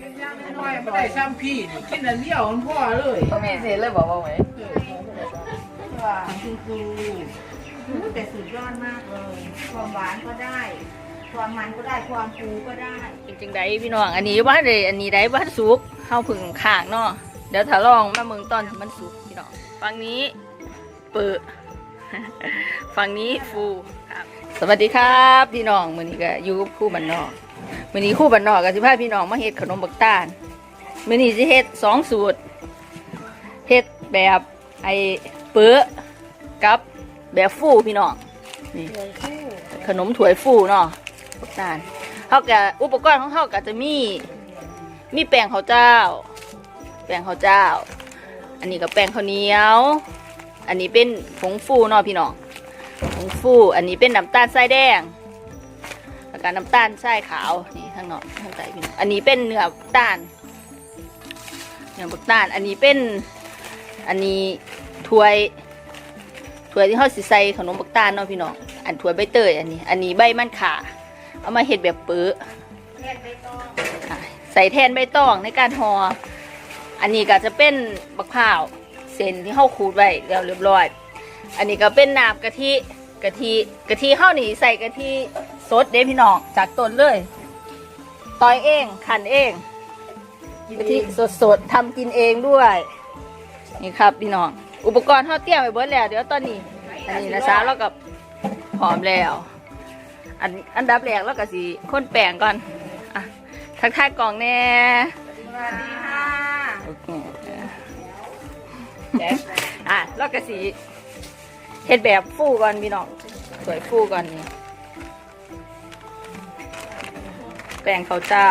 น้อยไม่ได้ซ้ำพี่นี่กินอันเดียวมันพ่อเลยก็มีสิเลยบอกว่าไหมว่าคือคือแต่สุดยอดมากเลย ความหวานก็ได้ ความมันก็ได้ความฟูก็ได้ จริงๆได้พี่น้อง อันนี้ว่าเลยอันนี้ได้ว่าสุกเข้าผึ่งข้างเนาะเดี๋ยวถ้าลองมาเมืองตอนที่มันสุกพี่น้องฝั่งนี้เปิดฝั่งนี้ฟูครับสวัสดีครับ พี่น้องมื้อนี้ก็อยู่กับครู่บ้านนอก มื้อนี้คู่บ้านนอกก็สิพาพี่น้องมาเฮ็ดขนมบักตาลมื้อนี้สิเฮ็ดสองสูตรเฮ็ดแบบไอ้เปื้อกับแบบฟูพี่น้องนี่ขนมถ้วยฟูเนาะบักตาลเฮาก็อุปกรณ์ของเฮาก็จะมีมีแป้งข้าวเจ้า แป้งข้าวเจ้า อันนี้ก็แป้งข้าวเหนียว อันนี้เป็นผงฟูเนาะพี่น้องผงฟู อันนี้เป็นน้ำตาลทรายแดง แล้วก็น้ำตาลทรายขาวนี่ข้างนอกข้างใต้พี่น้องอันนี้เป็นเนื้อบักตาลเนื้อบักตาลอันนี้เป็นอันนี้ถ้วยถ้วยที่เขาสิใส่ขนมบักตาลเนาะพี่น้องอันถ้วยใบเตยอันนี้ อันนี้ใบมันขาเอามาเห็ดแบบเปื้ออะใส่แทนใบตองในการห่ออันนี้ก็จะเป็นบักพร้าวเส้นที่เขาขูดไว้แล้วเรียบร้อย อันนี้ก็เป็นน้ำกะทิกะทิกะทิข้าวนี่ใส่กะทิ สดเด้พี่น้องจากต้นเลยตอยเองขันเองกะทิสดสดๆทำกินเองด้วย นี่ครับพี่น้อง อุปกรณ์ทอดเตรียมไว้เบิดแล้ว เดี๋ยวตอนนี้ อันนี้นะจ๊ะเรากับหอมแล้ว อันอันดับแรกเราก็สีข้นแป้งก่อนอะทักทายกล่องแน่สวัสดีค่ะโอเคอะแล้วก็สีเฮ็ดแบบฟูก่อนพี่น้องสวยฟูก่อนนี่ แป้งข้าวเจ้า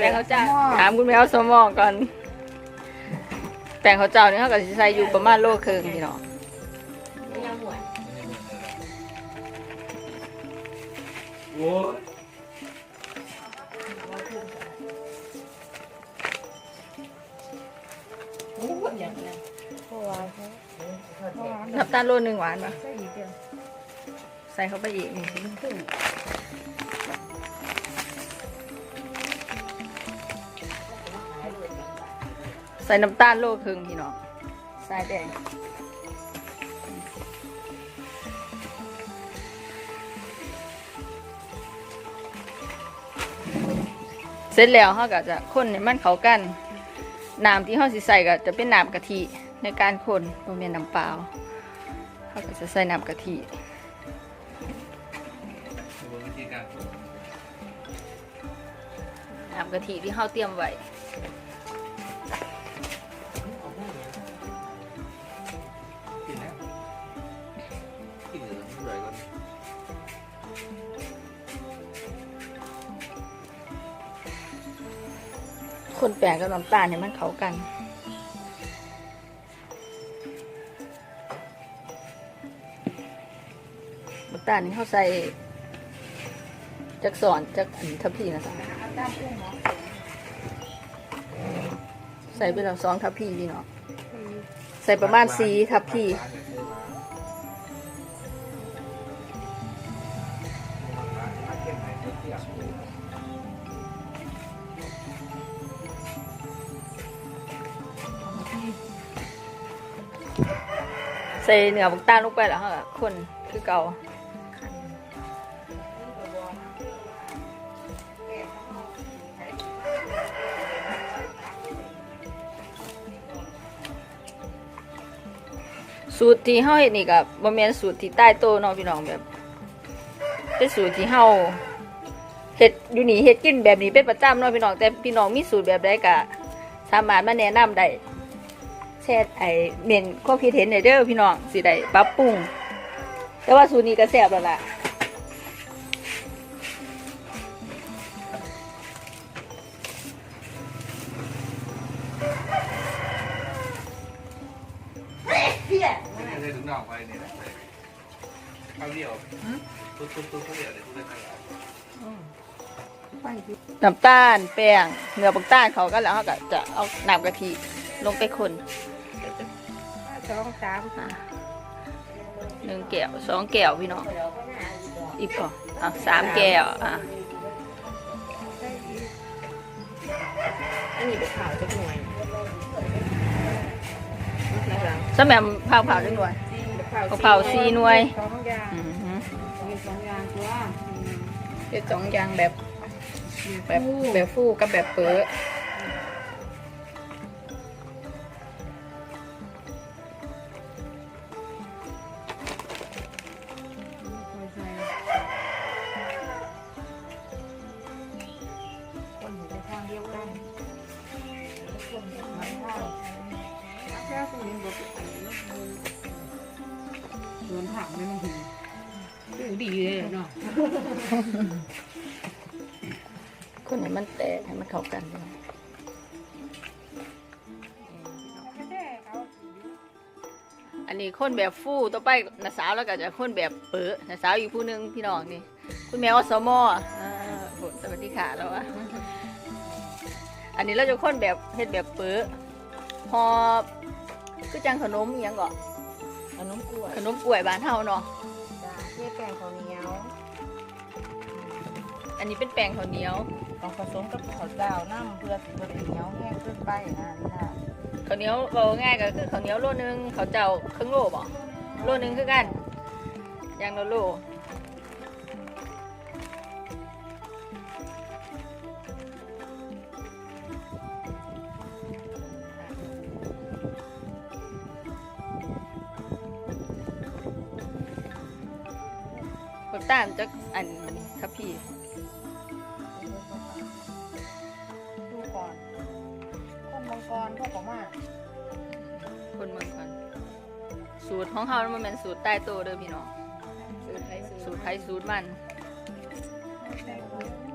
แป้งข้าวเจ้า ถามคุณแมวสมองก่อน แป้งข้าวเจ้านี่เขาก็สิใส่อยู่ประมาณโลครึ่งพี่น้องโอ้ยน้ำตาลโลหนึ่งหวานปะใส่เข้าไปอีกนี่ ใส่น้ำตาลโลครึ่งพี่น้องใส่แดงเสร็จแล้วเขาก็จะคนให้มันเขากันน้ำที่เขาสิใส่ก็จะเป็นน้ำกะทิในการคนบ่แม่นน้ำเปล่าเขาก็จะใส่น้ำกะทิน้ำกะทิที่เขาเตรียมไว้ คนแปลงกับน้ำตาลให้มันเข้ากัน น้ำตาลนี่เขาใส่จักสอนจักอันทัพพีนะจ๊ะใส่ไปแล้วสองทัพพีพี่เนาะใส่ประมาณสีทัพพี ใส่เนื้อบักตาลลงไปแล้วค่ะคนคือเก่าสูตรที่เฮาเฮ็ดนี่ก็บ่แม่นสูตรที่ใต้โตเนาะพี่น้องแบบเป็นสูตรที่เฮาเฮ็ดอยู่นี่เฮ็ดกินแบบนี้เป็นประจำเนาะพี่น้องแต่พี่น้องมีสูตรแบบใดก็สามารถมาแนะนำได้ ชร์ไอเมนความคิดเห็นในเด้อพี่น้องสิได้ปรับปรุงแต่ว่าสูตรนี้ก็แซ่บแล้วล่ะไม่ได้ถึงนอกไปเนี่ยข้าวเดียวตุ๊บตุ๊บตุ๊บข้าวเหนียวเลยทุกเรื่องอะไรน้ำตาลแป้งเนื้อปักตาลเขากันแล้วเขาก็จะเอาน้ำกะทิลงไปคน สองสามอะหนึ่งแก้วสองแก้วพี่น้องอีกพออะสามแก้วอะนี่ไปข่าวจักหน่วยนะคะสแหมมเผาเผาด้วยหน่วยกะเพราสี่หน่วยสองอย่างอือหือมีสองอย่างตัวเป็นสองอย่างแบบแบบแบบฟูกับแบบเปื้อ คนให้มันแตกให้มันเข้ากันเนาะอันนี้คนแบบฟูต่อไปนาสาวแล้วก็จะคนแบบเปื้อนาสาวอีกผู้หนึงพี่น้องนี่ คุณแมวอสมอ่าโหสวัสดีค่ะแล้วอะอันนี้เราจะคนแบบเฮ็ดแบบเปื้อหอบคือจังขนมอหยังก่อขนมกล้วยขนมกล้วยบ้านเฮาเนาะจ้าเทียแป้งข้าวเหนียว อันนี้เป็นแป้งข้าวเหนียวต้องผสมกับข้าวเจ้าน้ำเพื่อสิบเหนียวแห้งขึ้นไปนะนี่นะข้าวเหนียวเราง่ายก็คือข้าวเหนียวโลนึงข้าวเจ้าครึ่งโลบ่โลนึงคือกันอย่างละโลบักตามจักอันนี้ครับพี่ มากคนเมืองกัน สูตรของเขามันเป็นสูตรใต้โตเด้อพี่น้อง สูตรไทยสูตรไทยสูตรมันคน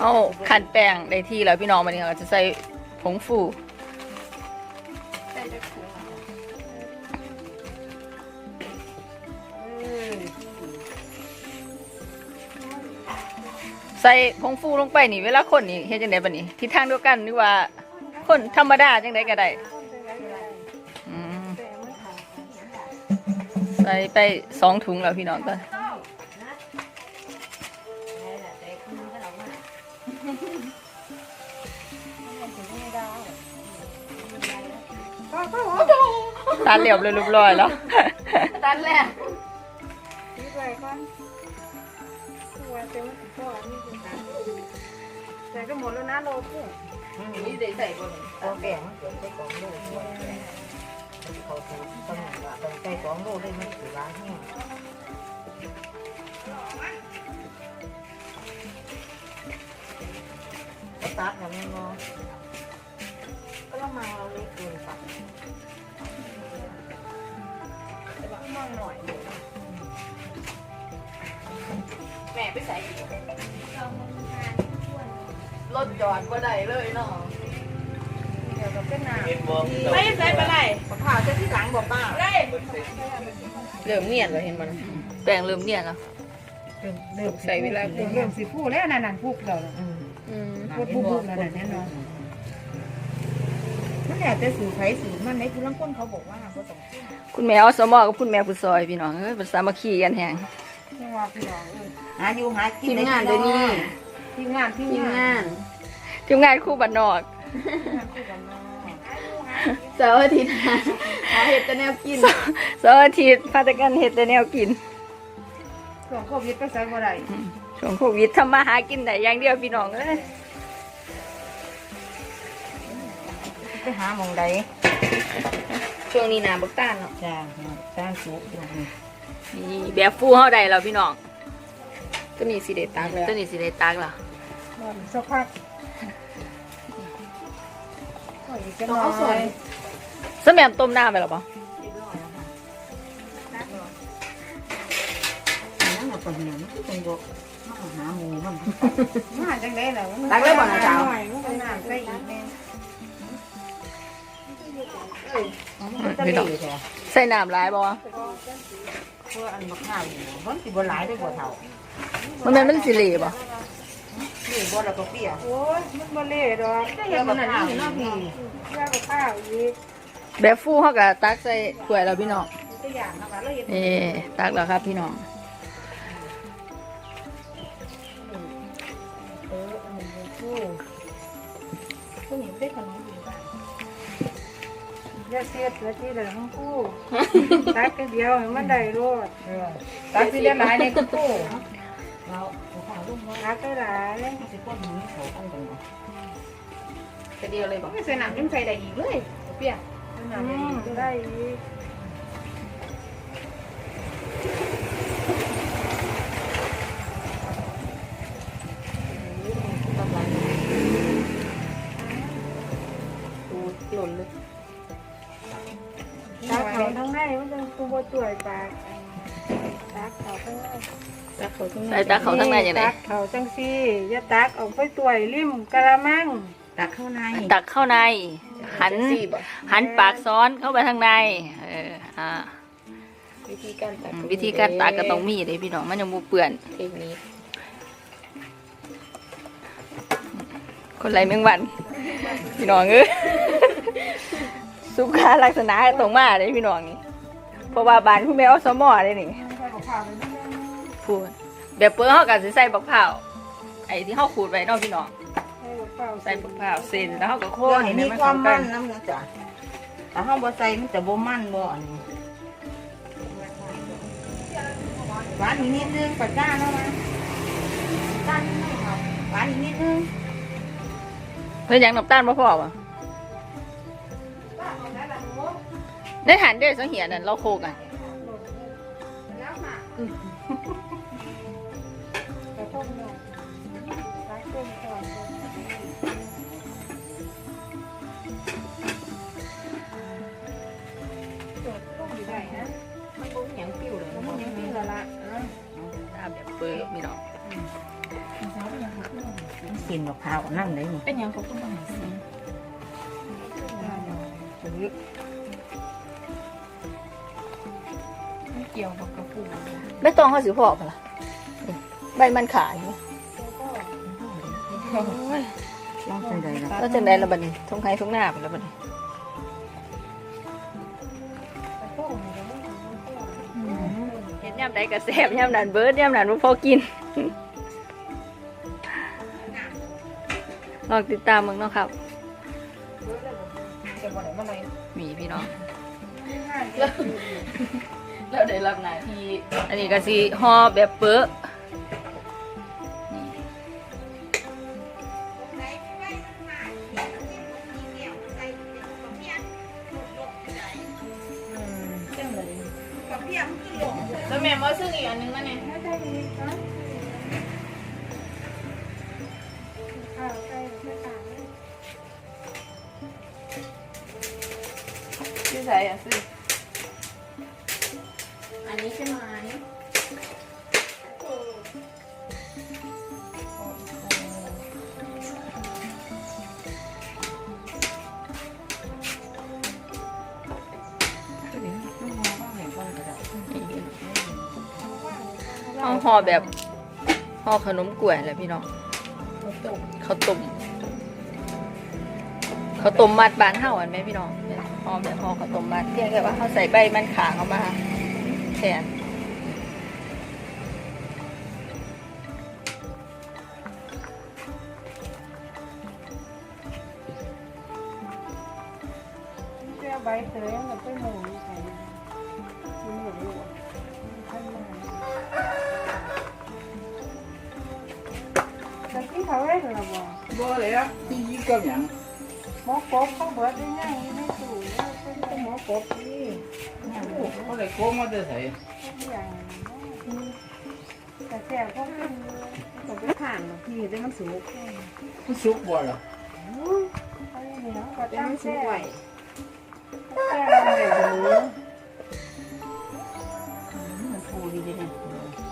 เอาขันแป้งได้ที่แล้วพี่น้องมันนี่เราจะใส่ผงฟูใส่ผงฟูลงไปนี่เวลาคนนี่เฮ็ดจังไดบัดนี้ทิศทางเดียวกันหรือว่าคนธรรมดาจังไดก็ได้ใส่ไปสองถุงแล้วพี่น้องก็ ตัดเรียบเลยเรียบร้อยแล้วตัดแล้วนี่ไปก่อนตัวเต็มพ่อนี่คือการใส่ก็หมดแล้วนะโลกุ้งนี่ได้ใส่บนตัวแบ่งเกิดไปสองโลเขาถูกต้องว่าต้องใจสองโลได้ไม่ถือร้านแห้งตัดอย่างนี้เนาะ อดก็ได้เลยเนาะเดี๋ยวเราเป็นน้ำเห็นบ่ไม่ใส่ไปไหนมะพร้าวจะที่หลังบอกป้าเริ่มเนียนแล้วเห็นมันแป้งเริ่มเนียนแล้วเริ่มใส่เวลาเริ่มสิพูดแล้วนั่นนั่นพูดเราอืมพูดพูดพูดแล้วนั่นแน่นอนนั่นแหละแต่สูตรไผสูตรมันในผู้ลังคนเขาบอกว่าก็ต้องขึ้นคุณแม่อสมอกับคุณแม่ผู้ซอยพี่น้องเอ้ยเป็นสามัคคีกันแฮงไม่ว่าพี่น้องหาอยู่หากินทีมงานเดี๋ยวนี้ทีมงานทีมทีมงางานน ทีมงานคู่บันนอกคู่กันเนาะเสาร์อาทิตย์หาเห็ดแต่แนวกินเสาร์อาทิตย์พาแต่กันเห็ดแต่แนวกินช่วงโควิดไปใส่บ่ได้ช่วงโควิดทำมาหากินได้อย่างเดียวพี่น้องเอ้ยไปหาหมองใดช่วงนี้นาบักตานเนาะจ้าจ้างสูตรช่วงนี้นี่แบบฟูเฮาได้แล้วพี่น้องก็มีสิเดตักแล้วตัวนี้สิได้ตักแล้วสักพัก ต้องเอาส่วนสแมมต้มน้ำไปหรอปะก็เหี่ยวมันเป็นบ่มาหาหมูมันมาจังได๋ล่ะตักเลยบ่นะจ๊ะหน่อยมันก็น้ำใส่อีกแม่มันจะดีแท้ใส่น้ำหลายบ่เพราะอันบักข้าวอยู่มันสิบ่หลายได้บ่เท่ามันแม่นมันสิเหลบ่ นี่บ่แล้วก็เปียโอ้ยมันบ่เละดอกเปียบักข้าวนี่พี่เพื่อกับข้าวอีกแบบฟูเฮาก็ตักใส่ถ้วยแล้วพี่น้องตัวอย่างนะคะเราเห็นนี่ตักแล้วครับพี่น้องเอออันนี้ผู้ผู้หญิงได้ขนมดีบ้างอย่าเสียตัวที่เหลือของผู้ตักกันเดียวมันได้รอดตักสิได้หลายในกูกู้เรา เอาข้าวลงมาตักได้หลายสิคนนี้เขาเอาจังบ่จะเดียวเลยบ่ไม่ใส่หนังยังใส่ได้อีกเลยเปียกอืมได้อีกตูหล่นเลยตักเขาทั้งในมันจะตัวบ่จ่วยปากตักเขาทั้งในตัก เขาข้างในตักเขาข้างในจังได๋ตักเขาจังซี่อย่าตักออกไปตัวยริมกะละมังตักเข้าในตักเข้าใน หันหันปากซ้อนเข้าไปทางใน เอออ่าวิธีการตัดอืมวิธีการตักก็ต้องมีเลยพี่น้องมันยังบ่เปื้อน เทคนิคคนไรแมงวัน พี่น้องเอ้ยสุขาลักษณะตรงมาเลยพี่น้องนี่เพราะว่าบ้านคุณแม่เอาสมอเลยนี่ใส่กับข้าวเลยนี่พูด แบบเปิ้ลเฮาก็สิใส่บักพร้าวไอ้ที่เฮาขูดไว้เนาะพี่น้องใส่กับข้าวใส่บักพร้าวเส้นแล้วเฮาก็โคตัวนนี้ให้มีมันความเข้ากัมันนน้ำนะจ๊ะถ้าห้องบ่ใส่มันจะบ่มันบ่อันนี้หวานอีกนิดนึงปัดจ้าแล้วนะจ้านิดนึงครับหวานอีกนิดนึงเพิ่นยังน้ำตาลบ่พอบ่ได้หันเด้สังเหียนั่นเราโคกัน กินมะพร้าวนั่นเลยนี่เป็นหยังเขาก็มาหาซื้อไม่เกี่ยวกับกระปุกไม่ต้องเฮาสิพอปะล่ะนี่ใบมันขายนี่โอ้ยลองจังใดล่ะแล้วจังได๋ล่ะบัดนี้ทงไห้ทงหน้าไปแล้วบัดนี้กระต้มนี่ก็ไม่ถึงกระต้มเฮ็ดยามใดก็แซ่บยามนั้นเบิดยามนั้นบ่พอกิน ลองติดตามมึงเนาะครับจะบอกไหนมาไหนมีพี่น้องง่ายๆเลยแล้วได้รับหน้าที่อันนี้ก็สิห่อแบบเปื้อนี่เจ้าเลยแล้วแม่มาซื้ออีกอันนึงมาเนี่ ส่อะซื้ออันนี้ใช่ไหมเอาห่อแบบห่อขนมกล้วยแหละพี่น้องข้าวต้มข้าวต้มข้าวต้มมัดบ้านเฮาอันไหมพี่น้องเป็น ห่อแบบห่อข้าวต้มมัดเพียงแค่ว่าเขาใส่ใบมันขางออกมาแทนเสื้อใบเตยมันเป็นหมูใส่หมูหมูท่านมาแต่ที่เขาเล่นหรอบ่บ่เลยอะที่ยิ่งกับหยังหมอกบเขาเบิดได้ยังไม่สูงเป็นหมอ กบนี่เขาเลยโกงมาได้ใส่แต่แซ่บก็ต้องไปผ่านพี่ได้มันสุกมันสุกบ่อยเหรอเแต่มันสุกไอวแซ่บมันเลยหรืมันฟูดีจังเลยนะ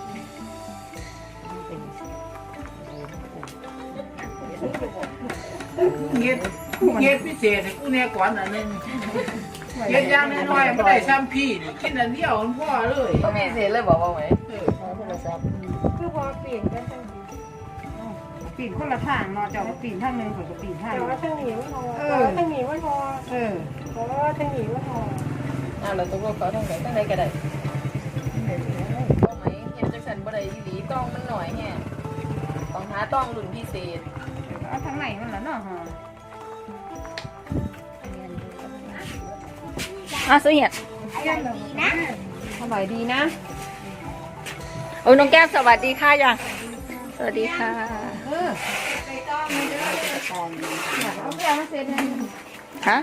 เงียบเงียบพิเศษกูเนี่ยก่อนอันนึง เฮ็ดอย่างน้อยๆบ่ได้ซ้ำพี่นี่กินอันเดียวมันพอเลยก็มีเสียเลยบอกว่าไหมเออคือพอเปลี่ยนกันทั้งทีปีนคนละทางเนาะเจ้าก็ปีนทางหนึงข่อยก็ปีนทางหแต่นึ่งว่าทั้งหนีมันพอแต่ว่าทั้งหนีมันพอเออแต่ว่าทั้งหนีมันพออ่าเราตกลงเขาทางไหนทางไหนก็ได้ต้องไหมเห็นจังสันบ่ได้อีหลีต้องมันหน่อยแฮะต้องหาต้องรุ่นพิเศษ เอาทางไหนมันล่ะเนาะฮะ อะเสียดอร่อยดีนะโอ้น้องแก้มสวัสดีค่ะยังสวัสดีค่ะเออไปต้องมันเด้อเอาแก้วมาเสร็จเลยฮะ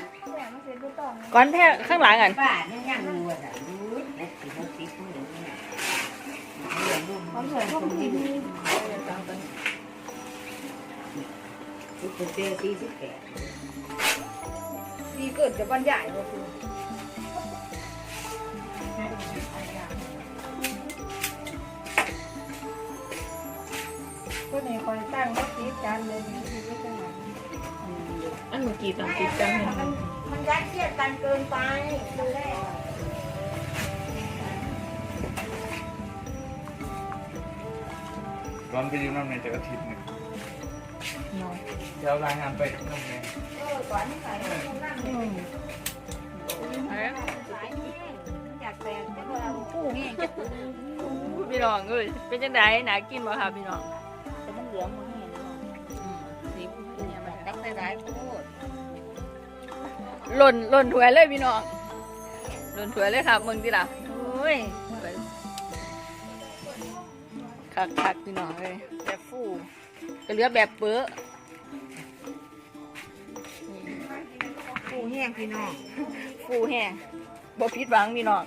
ก้อนแท้ข้างหลังอะบาทยังยังอยู่อะรู้แล้วสิเขาติดมือเนี่ยเขาเหมือนคนที่สิบเจ็ดสี่สิบแปดดีเกิดกับบรรยายว่าคือ ตั้งก็ตีกันเลยมีวิจารณ์อันเมื่อกี้ต้องติดกันมันมันยัดเยียดกันเกินไปดูแลร้อนไปอยู่น้ำในจากอาทิตย์หนึงเดี๋ยวรายงานไปน้ำในเออก่อนที่ใส่คนนั่งเนี่ยอยากแต่งจะเอาคู่นี่จะพี่น้องเอ้ยเป็นจังไดหนากินบ่ค่ะพี่น้องแต่มันเหลือง มันตักใส่ร้ายโคตรหล่นหล่นถ้วยเลยพี่น้องหล่นถ้วยเลยค่ะมึงดิล่ะโอ้ยคักคักๆพี่น้องเลยแบบฟูก็เหลือแบบเปื้อคู่แห้งพี่น้องฟูแห้งบ่ผิดหวังพี่น้อง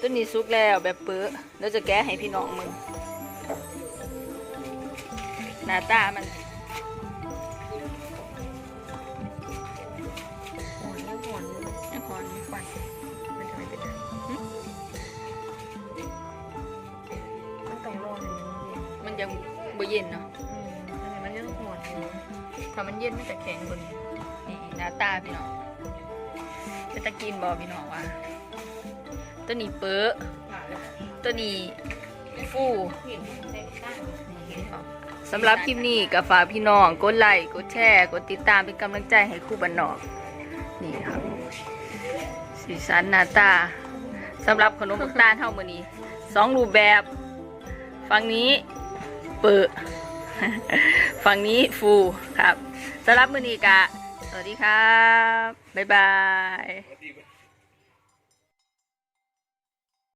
ตัวนี้สุกแล้วแบบเปื้อแล้วจะแกะให้พี่น้องมึงหน้าตามัน มันจะแข็งบนนี่หน้าตาพี่น้องจะตะกินบ่พี่น้องว่าตัวนี้เปื้อตัวนี้ฟูสำหรับคลิปนี้กับฝากพี่น้องกดไลค์กดแชร์กดติดตามเป็นกำลังใจให้คู่บันนอกนี่ครับสีสันหน้าตาสำหรับขนมตาลเท่ามือนี้สองรูปแบบฝั่งนี้เปิดฝั่งนี้ฟูครับ สำหรับมือนี้กะ สวัสดีครับ บ๊ายบาย